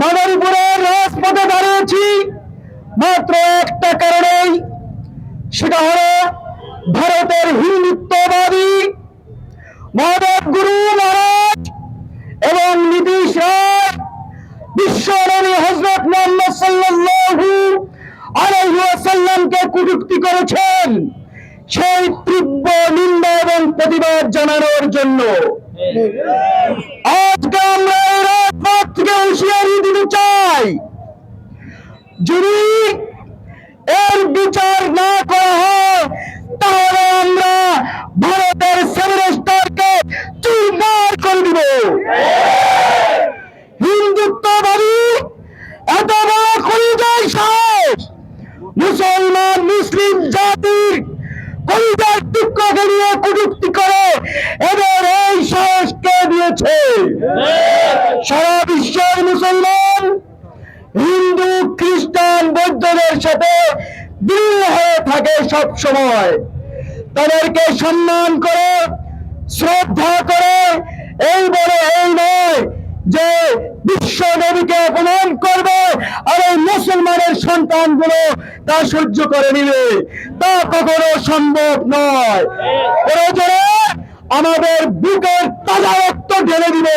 মাদারীপুরের রাজপথে দাঁড়িয়েছি, মাত্র একটা কারণেই। সেটা হলো ভারতের হিন্দুত্ববাদী মহাদেব গুরু মহারাজ এবং নীতিশ রায়, বিশ্বনবী হজরত মোহাম্মদ সাল্লাল্লাহু আলাইহি কটূক্তি করেছেন সেই তীব্র নিন্দা এবং প্রতিবাদ জানানোর জন্য। চাই যদি এর বিচার না করা হয়, তাহলে আমরা ভারতের সেমিস্টারকে স্টারকে চুরমার করে দিব। হিন্দুত্ববাদী এত বড় কলিজার সাহস মুসলমান, মুসলিম জাতির কলিজার টুকরোকে নিয়ে কটূক্তি করে এদের এই সাহস কে দিয়েছে সারা বিশ্বের মুসলমান হিন্দু খ্রিস্টান সাথে বিলীন হয়ে থাকে সব সময়। তাদেরকে সম্মান করে, শ্রদ্ধা করে, এই বলে এই নয় যে বিশ্ব নবীকে অপমান করবে আর এই মুসলমানের সন্তানগুলো তা সহ্য করে নিবে। তা কখনো সম্ভব নয়। আমাদের বুকের তাজা রক্ত ঢেলে দিব,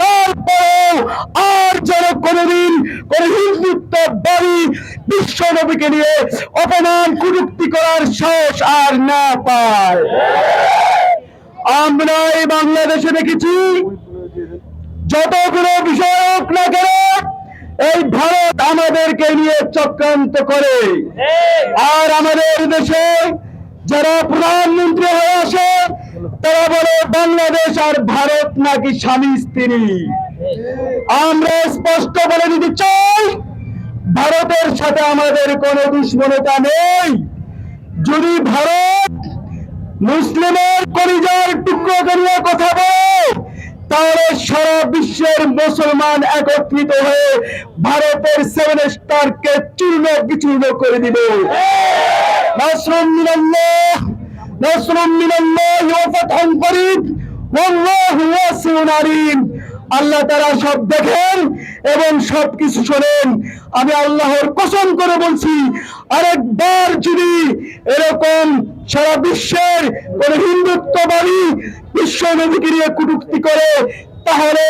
তারপরেও আর যেন কোনোদিন কোন বিশ্ব নবীকে নিয়ে অপমান কুযুক্তি করার সাহস আর না পায়। আমরা এই বাংলাদেশে দেখেছি, যতগুলো বিষয় হোক না কেন, এই ভারত আমাদেরকে নিয়ে চক্রান্ত করে। আর আমাদের দেশে যারা প্রধানমন্ত্রী হয়ে আসে, তারা বলে বাংলাদেশ আর ভারত নাকি স্বামী স্ত্রী। আমরা স্পষ্ট বলে দিতে চাই ভারতের সাথে আমাদের কোনো দুশ্মনতা নেই। যদি ভারত মুসলিমের কলিজার টুকরো নিয়ে কথা বলে, তাহলে সারা বিশ্বের মুসলমান একত্রিত হয়ে ভারতের সেভেন স্টারকে চূর্ণ বিচূর্ণ করে দিবে। নাসরুম মিনাল্লাহ নাসরুম মিনাল্লাহ ওয়া ফাতহুন করিব ওয়াল্লাহু ওয়াসিউন আলিম। আল্লাহ তারা সব দেখেন এবং সব কিছু শোনেন। আমি আল্লাহর কসম করে বলছি, আরেকবার যদি এরকম সারা বিশ্বের কোন হিন্দুত্ববাদী বিশ্ব নদীকে নিয়ে কটূক্তি করে, তাহলে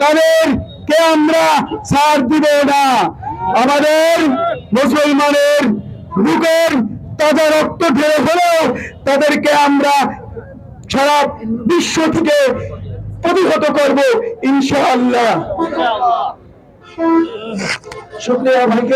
তাদের কে আমরা ছাড় দিব না? আমাদের মুসলমানের বুকের তাদের রক্ত ঢেলে হলেও তাদেরকে আমরা সারা বিশ্ব থেকে প্রতিহত করব ইনশাআল্লাহ। শুক্রিয়া ভাইকে।